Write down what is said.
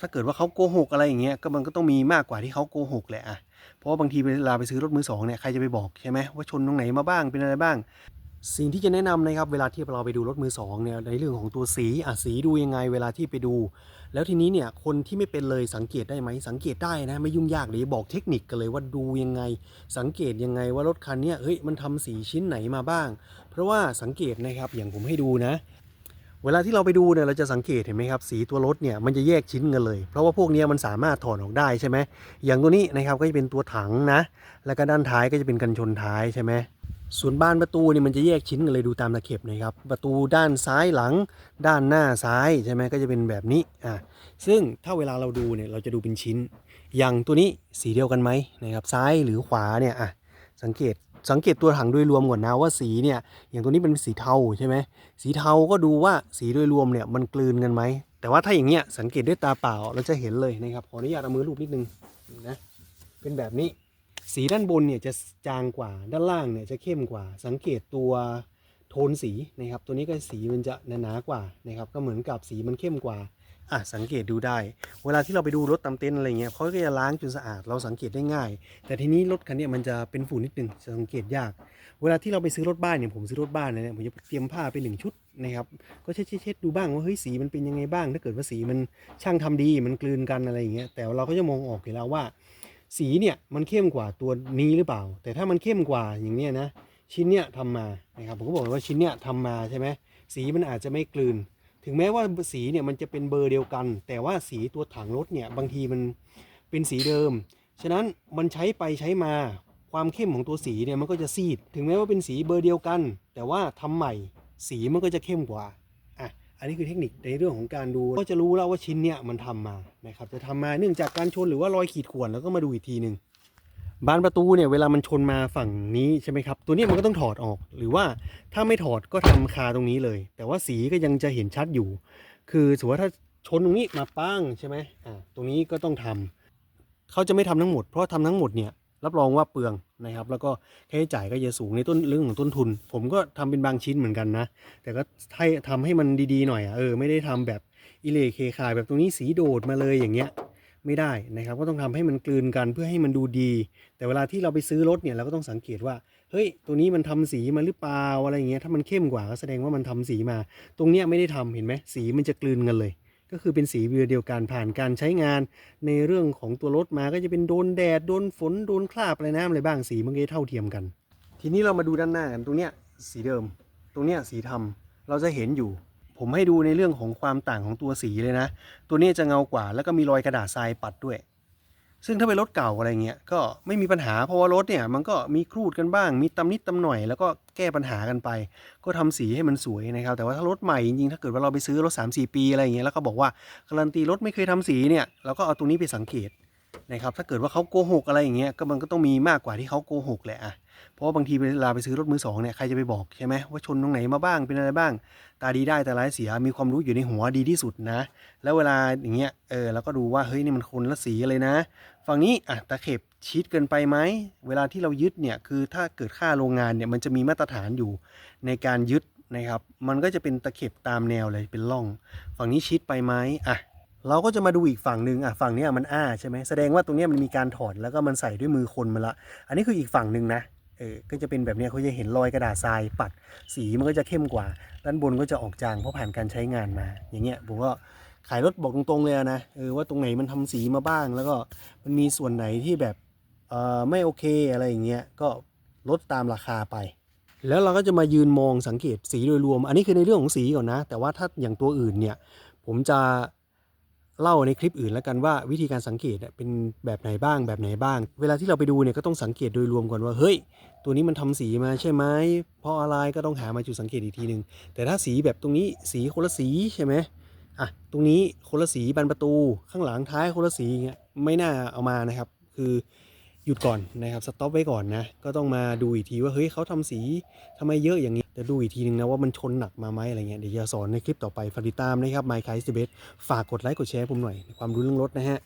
ถ้าเกิดว่าเขาโกหกอะไรอย่างเงี้ยก็มันก็ต้องมีมากกว่าที่เขาโกหกแหละอะเพราะว่าบางทีเวลาไปซื้อรถมือสองเนี่ยใครจะไปบอกใช่ไหมว่าชนตรงไหนมาบ้างเป็นอะไรบ้าง สิ่งที่จะแนะนำนะครับเวลาที่เราไปดูรถมือสองเนี่ยในเรื่องของตัวสีอะสีดูยังไงเวลาที่ไปดู แล้วทีนี้เนี่ยคนที่ไม่เป็นเลยสังเกตได้ไหมสังเกตได้นะไม่ยุ่งยากเลยบอกเทคนิคกันเลยว่าดูยังไง สังเกตยังไงว่ารถคันเนี้ยเฮ้ยมันทำสีชิ้นไหนมาบ้าง เพราะว่าสังเกตนะครับอย่างผมให้ดูนะ เวลาที่เราไปดูเนี่ยเราจะสังเกตเห็นไหมครับสีตัวรถเนี่ยมันจะแยกชิ้นกันเลย เพราะว่าพวกนี้มันสามารถถอดออกได้ใช่ไหมอย่างตัวนี้นะครับก็จะเป็นตัวถังนะ แล้วก็ด้านท้ายก็จะเป็นกันชนท้ายใช่ไหมส่วนบานประตูเนี่ยมันจะแยกชิ้นกันเลยดูตามตะเข็บนะครับประตูด้านซ้ายหลัง ด้านหน้าซ้ายใช่ไหมก็จะเป็นแบบนี้อะซึ่งถ้าเวลาเราดูเนี่ยเราจะดูเป็นชิ้น อย่างตัวนี้สีเดียวกันไหมนะครับซ้ายหรือขวาเนี่ยอะสังเกต สังเกตตัวถังโดยรวมก่อนนะว่าสีเนี่ยอย่างตัวนี้เป็นสีเทาใช่ไหมสีเทาก็ดูว่าสีโดยรวมเนี่ยมันกลืนกันไหมแต่ว่าถ้าอย่างเงี้ยสังเกตด้วยตาเปล่าเราจะเห็นเลยนะครับขออนุญาตเอามือลูบนิดนึงนี่นะเป็นแบบนี้สีด้านบนเนี่ยจะจางกว่าด้านล่างเนี่ยจะเข้มกว่า สังเกตตัวโทนสีนะครับตัวนี้ก็สีมันจะหนาๆกว่านะครับก็เหมือนกับสีมันเข้มกว่า อะสังเกตดูได้ เวลาที่เราไปดูรถตามเต็นท์อะไรเงี้ยเขาก็จะล้างจนสะอาดเราสังเกตได้ง่าย แต่ทีนี้รถคันนี้มันจะเป็นฝุ่นนิดนึงจะสังเกตยาก เวลาที่เราไปซื้อรถบ้านเนี่ยผมซื้อรถบ้านเนี่ยผมจะเตรียมผ้าไปหนึ่งชุดนะครับก็เช็ดเช็ดดูบ้างว่าเฮ้ยสีมันเป็นยังไงบ้าง ถ้าเกิดว่าสีมันช่างทำดีมันกลืนกันอะไรอย่างเงี้ยแต่เราก็จะมองออกอยู่แล้วว่า สีเนี่ยมันเข้มกว่าตัวนี้หรือเปล่า แต่ถ้ามันเข้มกว่าอย่างเนี้ยนะชิ้นเนี้ยทำมานะครับผมก็บอกว่าชิ้นเนี้ยทำมาใช่ไหมสีมันอาจจะไม่กลืน ถึงแม้ว่าสีเนี่ยมันจะเป็นเบอร์เดียวกัน แต่ว่าสีตัวถังรถเนี่ยบางทีมันเป็นสีเดิม ฉะนั้นมันใช้ไปใช้มาความเข้มของตัวสีเนี่ยมันก็จะซีด ถึงแม้ว่าเป็นสีเบอร์เดียวกัน แต่ว่าทำใหม่สีมันก็จะเข้มกว่าอะอันนี้คือเทคนิคในเรื่องของการดู ก็จะรู้แล้วว่าชิ้นเนี่ยมันทำมานะครับจะทำมาเนื่องจากการชนหรือว่ารอยขีดข่วนแล้วก็มาดูอีกทีหนึ่ง บานประตูเนี่ยเวลามันชนมาฝั่งนี้ใช่ไหมครับ ตัวนี้มันก็ต้องถอดออก หรือว่าถ้าไม่ถอดก็ทำคาตรงนี้เลย แต่ว่าสีก็ยังจะเห็นชัดอยู่ คือสมมติว่าถ้าชนตรงนี้มาปั้งใช่ไหมอ่าตรงนี้ก็ต้องทำเขาจะไม่ทำทั้งหมด เพราะทำทั้งหมดเนี่ยรับรองว่าเปลืองนะครับ แล้วก็ค่าใช้จ่ายก็จะสูงในต้นเรื่องของต้นทุน ผมก็ทำเป็นบางชิ้นเหมือนกันนะ แต่ก็ให้ทำให้มันดีๆหน่อยอะเออไม่ได้ทำแบบอิเลเคคายแบบตรงนี้สีโดดมาเลยอย่างเงี้ย ไม่ได้นะครับ ก็ต้องทำให้มันกลืนกันเพื่อให้มันดูดี แต่เวลาที่เราไปซื้อรถเนี่ยเราก็ต้องสังเกตว่าเฮ้ยตัวนี้มันทำสีมาหรือเปล่าอะไรอย่างเงี้ยถ้ามันเข้มกว่าก็แสดงว่ามันทำสีมา ตรงเนี้ยไม่ได้ทำเห็นไหมสีมันจะกลืนกันเลย ก็คือเป็นสีเเดียวกันผ่านการใช้งาน ในเรื่องของตัวรถมาก็จะเป็นโดนแดดโดนฝนโดนคราบอะไรน้ำอะไรบ้างสีมันก็จะเท่าเทียมกัน ทีนี้เรามาดูด้านหน้ากันตรงเนี้ยสีเดิม ตรงเนี้ยสีทำเราจะเห็นอยู่ ผมให้ดูในเรื่องของความต่างของตัวสีเลยนะ ตัวนี้จะเงากว่า แล้วก็มีรอยกระดาษทรายปัดด้วย ซึ่งถ้าเป็นรถเก่าอะไรเงี้ยก็ไม่มีปัญหาเพราะว่ารถเนี่ยมันก็มีครูดกันบ้าง มีตำนิดตำหน่อย แล้วก็แก้ปัญหากันไป ก็ทำสีให้มันสวยนะครับ แต่ว่าถ้ารถใหม่จริงๆถ้าเกิดว่าเราไปซื้อรถ3-4ปีอะไรเงี้ยแล้วก็บอกว่าการันตีรถไม่เคยทำสีเนี่ยเราก็เอาตรงนี้ไปสังเกต นะครับถ้าเกิดว่าเขาโกหกอะไรอย่างเงี้ยก็มันก็ต้องมีมากกว่าที่เขาโกหกแหละอะเพราะว่าบางทีเวลาไปซื้อรถมือสองเนี่ยใครจะไปบอกใช่ไหมว่าชนตรงไหนมาบ้างเป็นอะไรบ้าง ตาดีได้แต่ร้ายเสียมีความรู้อยู่ในหัวดีที่สุดนะ แล้วเวลาอย่างเงี้ยเออเราก็ดูว่าเฮ้ยนี่มันคนละสีเลยนะ ฝั่งนี้อะตะเข็บชิดเกินไปไหมเวลาที่เรายึดเนี่ยคือถ้าเกิดค่าโรงงานเนี่ยมันจะมีมาตรฐานอยู่ในการยึดนะครับ มันก็จะเป็นตะเข็บตามแนวเลยเป็นร่อง ฝั่งนี้ชิดไปไหมอะ เราก็จะมาดูอีกฝั่งหนึ่งอะฝั่งนี้มันอ้าใช่ไหมแสดงว่าตรงนี้มันมีการถอดแล้วก็มันใส่ด้วยมือคนมาละ อันนี้คืออีกฝั่งหนึ่งนะเออก็จะเป็นแบบนี้เขาจะเห็นรอยกระดาษทรายปัดสีมันก็จะเข้มกว่า ด้านบนก็จะออกจางเพราะผ่านการใช้งานมา อย่างเงี้ยผมก็ขายรถบอกตรงๆเลยนะเออว่าตรงไหนมันทำสีมาบ้าง แล้วก็มันมีส่วนไหนที่แบบเออไม่โอเคอะไรอย่างเงี้ยก็ลดตามราคาไป แล้วเราก็จะมายืนมองสังเกตสีโดยรวม อันนี้คือในเรื่องของสีก่อนนะ แต่ว่าถ้าอย่างตัวอื่นเนี่ยผมจะ เล่าในคลิปอื่นแล้วกันว่าวิธีการสังเกตเป็นแบบไหนบ้างแบบไหนบ้าง เวลาที่เราไปดูเนี่ยก็ต้องสังเกตโดยรวมก่อนว่าเฮ้ย ตัวนี้มันทำสีมาใช่ไหมเพราะอะไรก็ต้องหามาจุดสังเกตอีกทีหนึ่งแต่ถ้าสีแบบตรงนี้สีคนละสีใช่ไหมอะตรงนี้คนละสีบานประตูข้างหลังท้ายคนละสีอย่างเงี้ยไม่น่าเอามานะครับ คือหยุดก่อนนะครับสต็อปไว้ก่อนนะก็ต้องมาดูอีกทีว่าเฮ้ยเขาทำสีทำไมเยอะอย่างนี้ แต่ดูอีกทีนึงนะว่ามันชนหนักมาไหมอะไรเงี้ยเดี๋ยวจะสอนในคลิปต่อไปฝากติดตามนะครับไมค์ไคสเบสฝากกดไลค์กดแชร์ผมหน่อยความรู้เรื่องรถนะฮะ